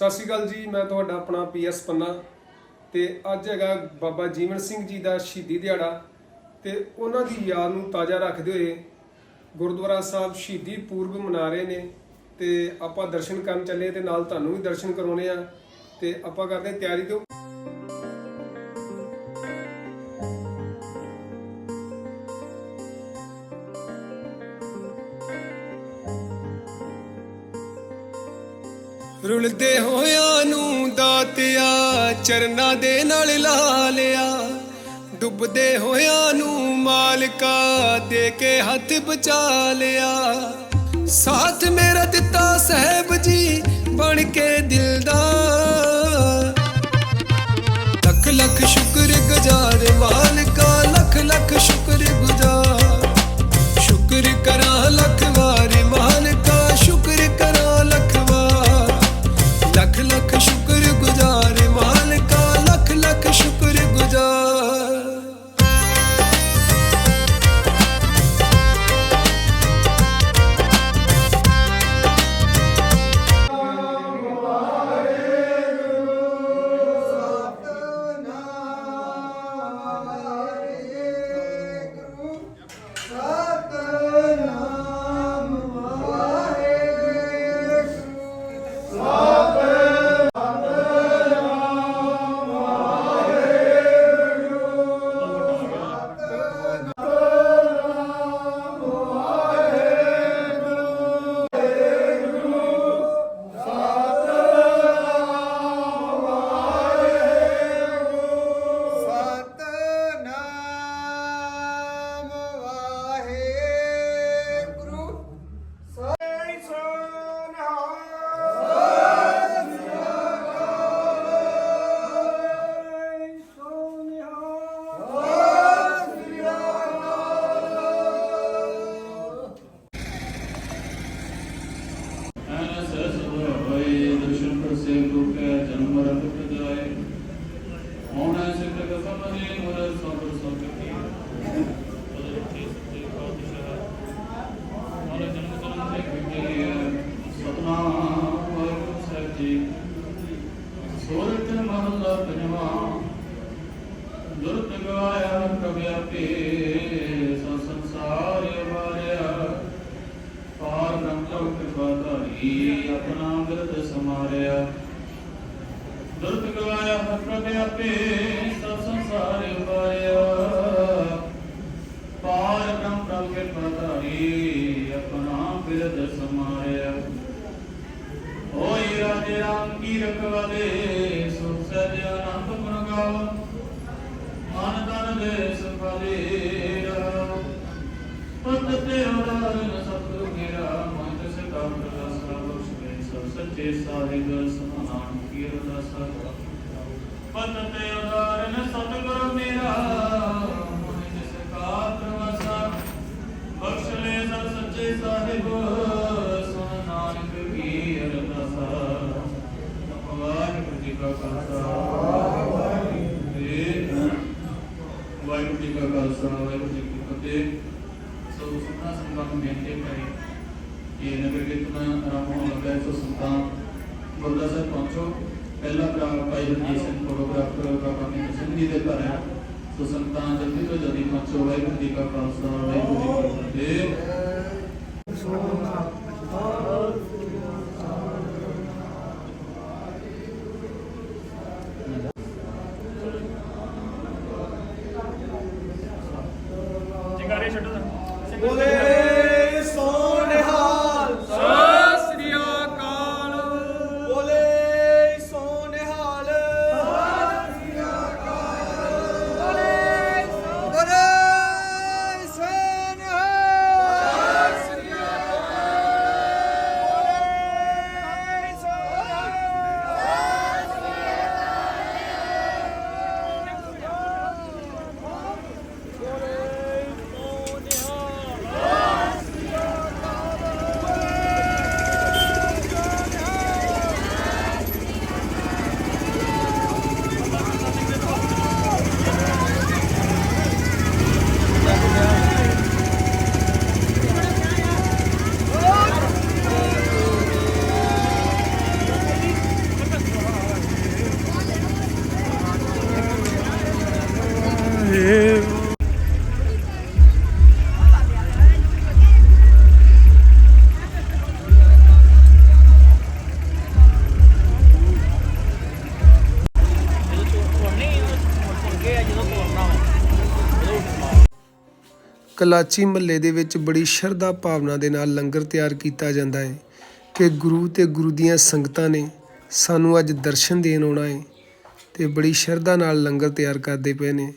ਸਤਿ ਸ਼੍ਰੀ ਅਕਾਲ ਜੀ, ਮੈਂ ਤੁਹਾਡਾ ਆਪਣਾ ਪੀਐਸ ਪੰਨਾ ਤੇ ਅੱਜ ਹੈਗਾ ਬਾਬਾ ਜੀਵਨ ਸਿੰਘ ਜੀ ਦਾ ਸ਼ਹੀਦੀ ਦਿਹਾੜਾ ਤੇ ਉਹਨਾਂ ਦੀ ਯਾਦ ਨੂੰ ਤਾਜ਼ਾ ਰੱਖਦੇ ਹੋਏ ਗੁਰਦੁਆਰਾ ਸਾਹਿਬ ਸ਼ਹੀਦੀ ਪੂਰਬ ਮਨਾ ਰਹੇ ਨੇ ਤੇ ਆਪਾਂ ਦਰਸ਼ਨ ਕਰਨ ਚੱਲੇ ਤੇ ਨਾਲ ਤੁਹਾਨੂੰ ਵੀ ਦਰਸ਼ਨ ਕਰਾਉਣੇ ਆ ਤੇ ਆਪਾਂ ਕਰਦੇ ਤਿਆਰੀ ਤੇ। ਰੁਲਦੇ ਹੋਇਆਂ ਨੂੰ ਦਾਤਿਆ, ਚਰਨਾਂ ਦੇ ਨਾਲ ਲਾ ਲਿਆ। ਡੁੱਬਦੇ ਹੋਇਆਂ ਨੂੰ ਮਾਲਕਾ ਦੇ ਕੇ ਹੱਥ ਬਚਾ ਲਿਆ। ਸਾਥ ਮੇਰਾ ਦਿੱਤਾ ਸਹਿਬ ਜੀ, ਬਣ ਕੇ ਦਿਲ ਧਾਰੀ ਆਪਣਾ ਬਿਰਦ ਸਮਾਰਿਆ। ਦੁਰਤ ਗਵਾਇਆ ਹਰ ਪ੍ਰਭ ਆਪੇ ਸਭ ਸੰਸਾਰ ਉਬਾਰਿਆ ਪਾਰ ਬ੍ਰਹਮ, ਪ੍ਰਭ ਕਿਰਪਾ ਧਾਰੀ, ਆਪਣਾ ਬਿਰਦ ਸਮਾਰਿਆ। ਹੋਈ ਰਾਜੇ ਰਾਮ ਕੀ ਰਖਵਾਲੇ ਸੁਖ ਸਹਿਜ ਆਨੰਦ ਗੁਣ ਗਾਓ। ਮਨ ਤਨ ਦੇ ਸੁਖਾਲੇ ਰਹੋ। ਪਤ ਤੇ ਉਦਾਰਨ ਸੱਚੇ ਸਾਹਿਬ ਸਮਾਨ ਕੀ ਅਰਦਾਸਾ ਪਤ ਤੇ ਉਦਾਰਨ ਸਤਿਗੁਰੂ ਮੇਰਾ ਮਨ ਤਿਸ ਕਾ ਪ੍ਰਸਾਦ ਬਖਸ਼ ਲੈ ਸਭ ਸੱਚੇ ਸਾਹਿਬ ਸੁਨ ਨਾਨਕ ਕੀ ਅਰਦਾਸਾ ਵਾਹਿਗੁਰੂ ਜੀ ਕਾ ਖਾਲਸਾ। ਵਾਹਿਗੁਰੂ ਜੀ ਕਾ ਖਾਲਸਾ, ਵਾਹਿਗੁਰੂ ਜੀ ਕੀ ਫਤਿਹ। ਸੋ ਸੁਖਨਾ ਸੰਗਤ ਨੂੰ ਬੇਨਤੀ ਕਰੀ ਕਿ ਨਗਰ ਕੀਰਤਨ ਆਰੰਭ ਹੋਣ ਲੱਗਾ ਹੈ। ਸੋ ਸੰਤਾਂ ਗੁਰਦੁਆਰਾ ਪਹਿਲਾ ਭਾਈ ਰਣਜੀਤ ਸਿੰਘ ਫੋਟੋਗ੍ਰਾਫਰ ਬਾਬਾ ਮੀਤ ਸਿੰਘ ਜੀ ਦੇ ਘਰ ਹੈ। ਸੋ ਸੰਤਾਂ ਜਲਦੀ ਤੋਂ ਜਲਦੀ ਪਹੁੰਚੋ। ਵਾਹਿਗੁਰੂ ਜੀ ਕਾ ਖਾਲਸਾ, ਵਾਹਿਗੁਰੂ ਜੀ ਕੀ ਫਤਿਹ। ਜਗਾਰੇ ਕਲਾਚੀ ਮਹੱਲੇ ਦੇ ਵਿੱਚ ਬੜੀ ਸ਼ਰਧਾ ਭਾਵਨਾ ਦੇ ਨਾਲ ਲੰਗਰ ਤਿਆਰ ਕੀਤਾ ਜਾਂਦਾ ਹੈ ਕਿ ਗੁਰੂ ਤੇ ਗੁਰੂ ਦੀਆਂ ਸੰਗਤਾਂ ਨੇ ਸਾਨੂੰ ਅੱਜ ਦਰਸ਼ਨ ਦੇਣ ਆਉਣਾ ਹੈ ਤੇ ਬੜੀ ਸ਼ਰਧਾ ਨਾਲ ਲੰਗਰ ਤਿਆਰ ਕਰਦੇ ਪਏ ਨੇ।